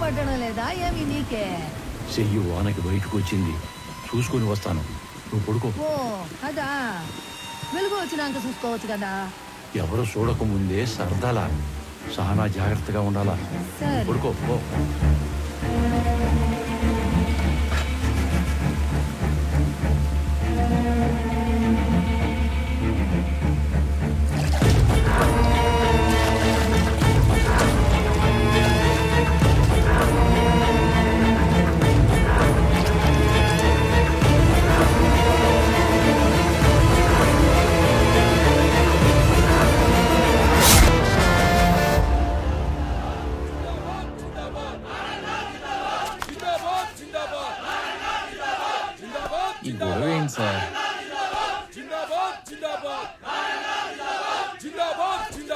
పట్టడం లేదా ఏమి నీకే? చెయ్యి వానకి బయటకు వచ్చింది. చూసుకొని వస్తాను. నువ్వు పడుకో. ఓ అదా. వెలుగు వచ్చినాక చూసుకోవచ్చు కదా. ఎవరు చూడకముందే సరదాలా? చాలా జాగ్రత్తగా ఉండాలా? సరే. పడుకో పో.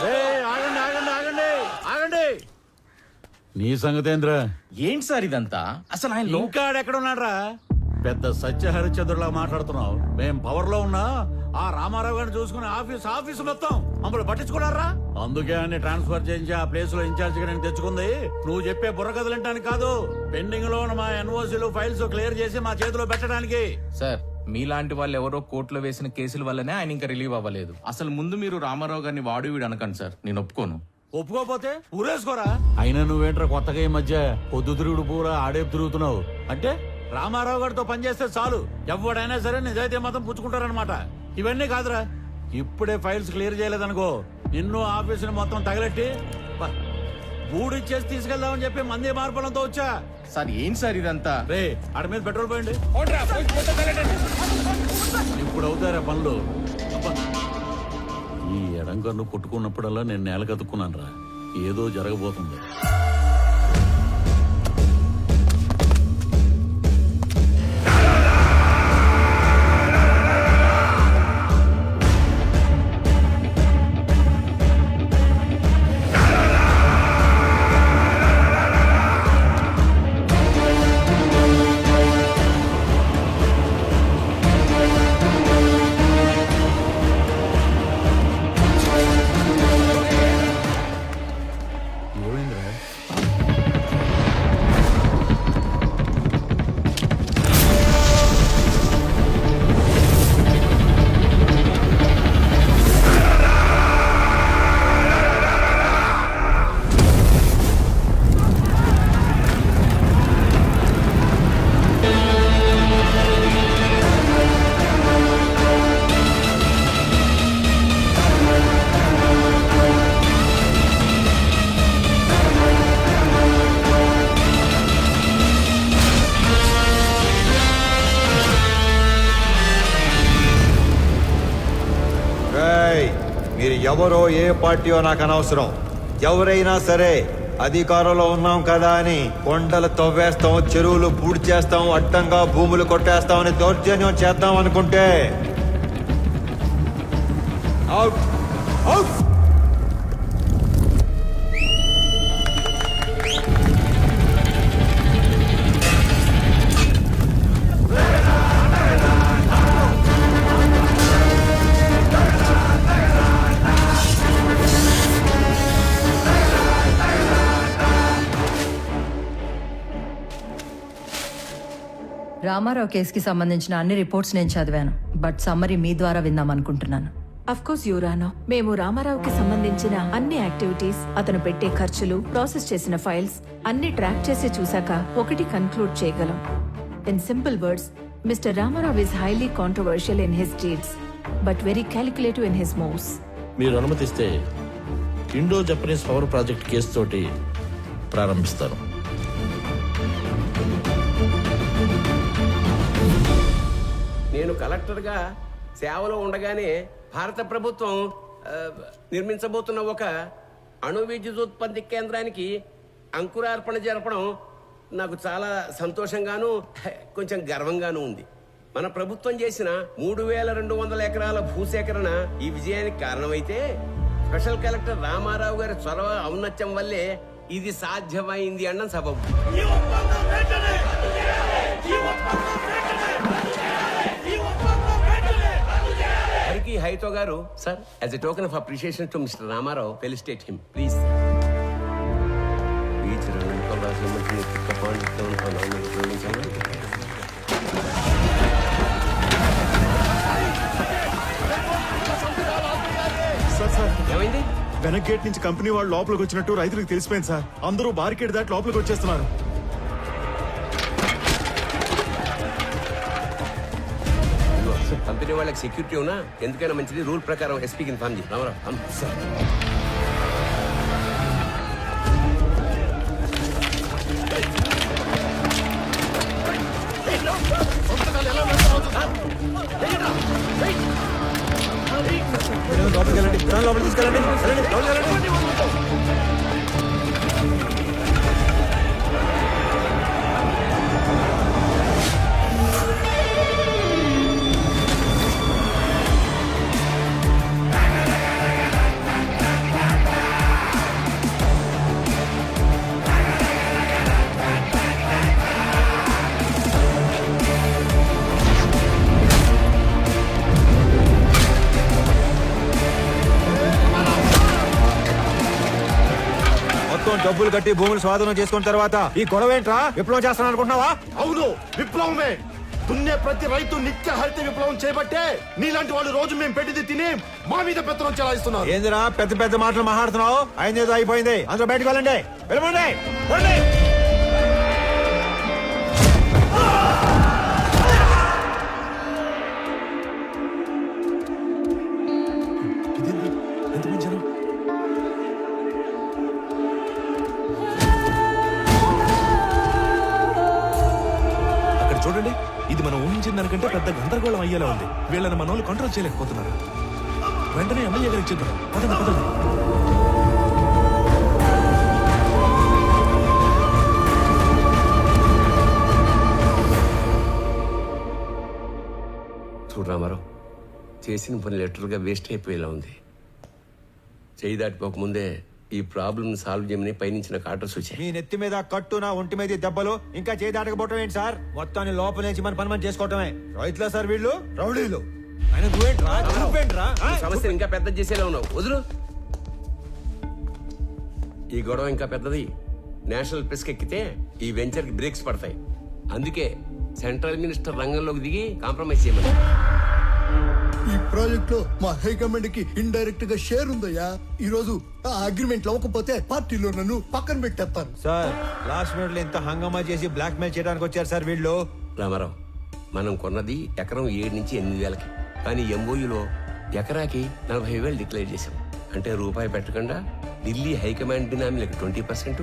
ఏయ్, ఆగండి ఆగండి ఆగండి ఆగండి. నీ సంగతేంద్ర ఏంటి సార్ ఇదంతా? అసలు ఆయన లో- ఇంకా ఎక్కడ ఉన్నాడ్రా పెద్ద సత్య హరిశ్చంద్రులా మాట్లాడుతున్నావు. మేం పవర్లో ఉన్నా ఆ రామారావు గారిని చూసుకుని ఆఫీస్ ఆఫీస్ మొత్తం మమ్మల్ని పట్టించుకున్నారా అందుకే అన్ని ట్రాన్స్ఫర్ చేయించి ఆ ప్లేస్లో ఇన్ఛార్జ్గా నేను తెచ్చుకుంది. నువ్వు చెప్పే బుర్రకథలు వినడానికి కాదు. పెండింగ్లో ఉన్న మా ఎన్ఓసీలు ఫైల్స్ క్లియర్ చేసి మా చేతిలో పెట్టడానికి. సార్ మీలాంటి వాళ్ళు ఎవరో కోర్టులో వేసిన కేసుల వల్లనే ఆయన ఇంకా రిలీవ్ అవ్వలేదు. అసలు ముందు మీరు రామారావు గారిని వాడు వీడు అనకండి సార్. నేను ఒప్పుకోను. ఒప్పుకోపోతే ఊరేసుకోరా? అయినా నువ్వేంట్రా కొత్తగా ఈ మధ్య పొద్దు తిరుగుడు పూరా ఆడేపు తిరుగుతున్నావు? అంటే రామారావు గారితో పనిచేస్తే చాలు. ఎవడైనా సరే నిజాయితీ మాత్రం పుచ్చుకుంటారనమాట ఇవన్నీ కాదురా. ఇప్పుడే ఫైల్స్ క్లియర్ చేయలేదనుకో నిన్ను ఆఫీసుని మొత్తం తగలెట్టి బ- బూడిచ్చేసి తీసుకెళ్దామని చెప్పి మంది మార్పులంతో వచ్చా. సార్ ఏంటి సార్ ఇదంతా? రే ఆడ మీద పెట్రోల్ పోయండి. ఇప్పుడు అవుతారా పనులు? అబ్బా. ఈ ఎడంకన్ను కొట్టుకున్నప్పుడల్లా నేను నేల కతుక్కున్నాను రా ఏదో జరగబోతుంది. ఎవరో ఏ పార్టీయో నాకు అనవసరం. ఎవరైనా సరే అధికారంలో ఉన్నాం కదా అని కొండలు తవ్వేస్తాం చెరువులు పూడి చేస్తాం అడ్డంగా భూములు కొట్టేస్తామని దౌర్జన్యం చేద్దాం అనుకుంటే. Out out. రామారావు కేసుకి సంబంధించిన అన్ని రిపోర్ట్స్ నేను చదివాను. బట్ సమ్మరీ మీ ద్వారా విందాం అనుకుంటున్నాను అఫ్ కోర్స్ యువరానో మేము రామారావుకి సంబంధించిన అన్ని యాక్టివిటీస్ అతను పెట్టే ఖర్చులు ప్రాసెస్ చేసిన ఫైల్స్ అన్ని ట్రాక్ చేసి చూశాక ఒకటి కన్క్లూడ్ చేయగలం. In simple words mister Ramarao is highly controversial in his deeds but very calculative in his moves మీరు అనుమతిస్తే Indo Japanese power project case తోటి ప్రారంభిస్తారు. నేను కలెక్టర్గా సేవలో ఉండగానే భారత ప్రభుత్వం నిర్మించబోతున్న ఒక అణు విద్యుదుత్పత్తి కేంద్రానికి అంకురార్పణ జరపడం నాకు చాలా సంతోషంగాను కొంచెం గర్వంగాను ఉంది. మన ప్రభుత్వం చేసిన మూడు వేల రెండు వందల ఎకరాల భూసేకరణ ఈ విజయానికి కారణమైతే స్పెషల్ కలెక్టర్ రామారావు గారి చొరవ ఔన్నత్యం వల్లే ఇది సాధ్యమైంది అన్న సబబు. హైతో గారు sir as a token of appreciation to mister Ramarao felicitate him please sir sir ఏమైంది? వెనక్ గేట్ నుంచి కంపెనీ వాళ్ళు లోపలికి వచ్చినట్టు రైతులకు తెలిసిపోయింది సార్. అందరూ బార్కెట్ దాటి లోపలికి వచ్చేస్తున్నారు. కంపెనీ వాళ్ళకి సెక్యూరిటీ ఉన్నా ఎందుకైనా మంచిది. రూల్ ప్రకారం ఎస్పీకి ఇన్ఫార్మ్ చేయి. రామరా డబ్బులు కట్టి భూములు స్వాధీనం చేసుకున్న తర్వాత ఈ గొడవ ఏంట్రా? విప్లవం చేస్తాను అనుకుంటున్నావా? అవును విప్లవమే. దున్నే ప్రతి రైతు నిత్య హరిత విప్లవం చేపట్టే. నీలాంటి వాళ్ళు రోజు మేము పెట్టింది తిని మా మీద పెత్తనం చెలాయిస్తున్నారు. ఏందిరా పెద్ద పెద్ద మాటలు మాట్లాడుతున్నావు? అయింది ఏదో అయిపోయింది. అందరూ బయటకు వెళ్ళండి. వెళ్ళమండి. ఇక్కడ చూడండి. ఇది మనం ఊహించిన దానికంటే పెద్ద గందరగోళం అయ్యేలా ఉంది. వీళ్ళని మన వాళ్ళు కంట్రోల్ చేయలేకపోతున్నారు. వెంటనే ఎమ్మెల్యే గారికి చెప్తారు పదండి పదండి. చూడు రామారావు చేసిన పని లెటర్గా వేస్ట్ అయిపోయేలా ఉంది. చేయి దాటిపోకముందే ఈ ప్రాబ్లమ్ సాల్వ్ చేయమని పైనుంచి నాకు ఆర్డర్స్ వచ్చాయి. మీ నెత్తి మీద కట్టు నా ఒంటి మీద దెబ్బలు ఇంకా చేయి దాటకపోవటం ఏంటి సార్? మొత్తాన్ని లోపల నుంచి మన పని మనం చేసుకోవటమే. రైతులా సార్ వీళ్ళు? రౌడీలు. ఆయన నువ్వేంట్రా? నువ్వేంట్రా? ఆ? సమస్యను ఇంకా పెద్ద చేసేలా ఉన్నావు. వదులు. ఈ గొడవ ఇంకా పెద్దది. నేషనల్ ప్రెస్ ఎక్కితే ఈ వెంచర్కి బ్రేక్స్ పడతాయి. అందుకే సెంట్రల్ మినిస్టర్ రంగంలోకి దిగి కాంప్రమైజ్ చేయమని. ఈ ప్రాజెక్ట్లో మా హైకమాండ్కి ఇండైరెక్ట్గా షేర్ ఉందయ్యా. ఈ రోజు ఆ అగ్రిమెంట్ అవ్వకపోతే పార్టీలో నన్ను పక్కన పెట్టేస్తారు. సార్ లాస్ట్ మినిట్లో ఇంత హంగామా చేసి బ్లాక్ మెయిల్ చేయడానికి వచ్చారు సార్ వీళ్ళు. రామారావు మనం కొన్నది ఎకరం ఏడు నుంచి ఎనిమిది వేలకి. కానీ ఎంఓయూలో ఎకరాకి నలభై వేలు డిక్లేర్ చేశాం. అంటే రూపాయి పెట్టకుండా ఢిల్లీ హైకమాండ్ బినామీలకు ట్వంటీ పర్సెంట్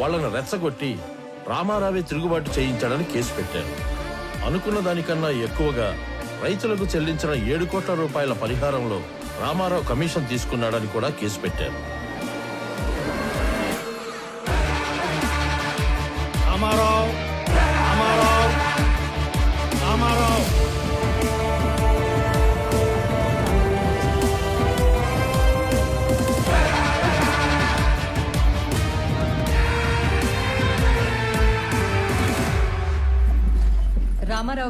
వాళ్ళని రెచ్చగొట్టి రామారావే తిరుగుబాటు చేయించాడని కేసు పెట్టారు. అనుకున్న దానికన్నా ఎక్కువగా రైతులకు చెల్లించిన ఏడు కోట్ల రూపాయల పరిహారంలో రామారావు కమిషన్ తీసుకున్నాడని కూడా కేసు పెట్టారు.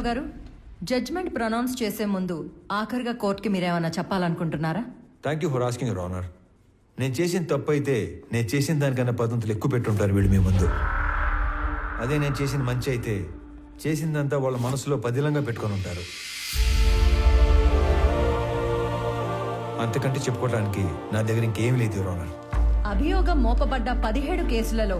రామారావు గారు జడ్జ్మెంట్ ప్రొనౌన్స్ చేసే ముందు ఆఖరిగా కోర్టుకి మీరేమన్నా చెప్పాలనుకుంటున్నారా? Thank you for asking your honour నేను చేసిన తప్పు అయితే నేను చేసిన దానికన్నా పద్ధతులు ఎక్కువ పెట్టుంటారు వీళ్ళు మీ ముందు. అదే నేను చేసిన మంచి అయితే చేసిందంతా వాళ్ళ మనసులో పదిలంగా పెట్టుకొని ఉంటారు. అంతకంటే చెప్పుకోవడానికి నా దగ్గర ఇంకేమీ లేదు యువర్ ఆనర్ అభియోగం మోపబడ్డ పదిహేడు కేసులలో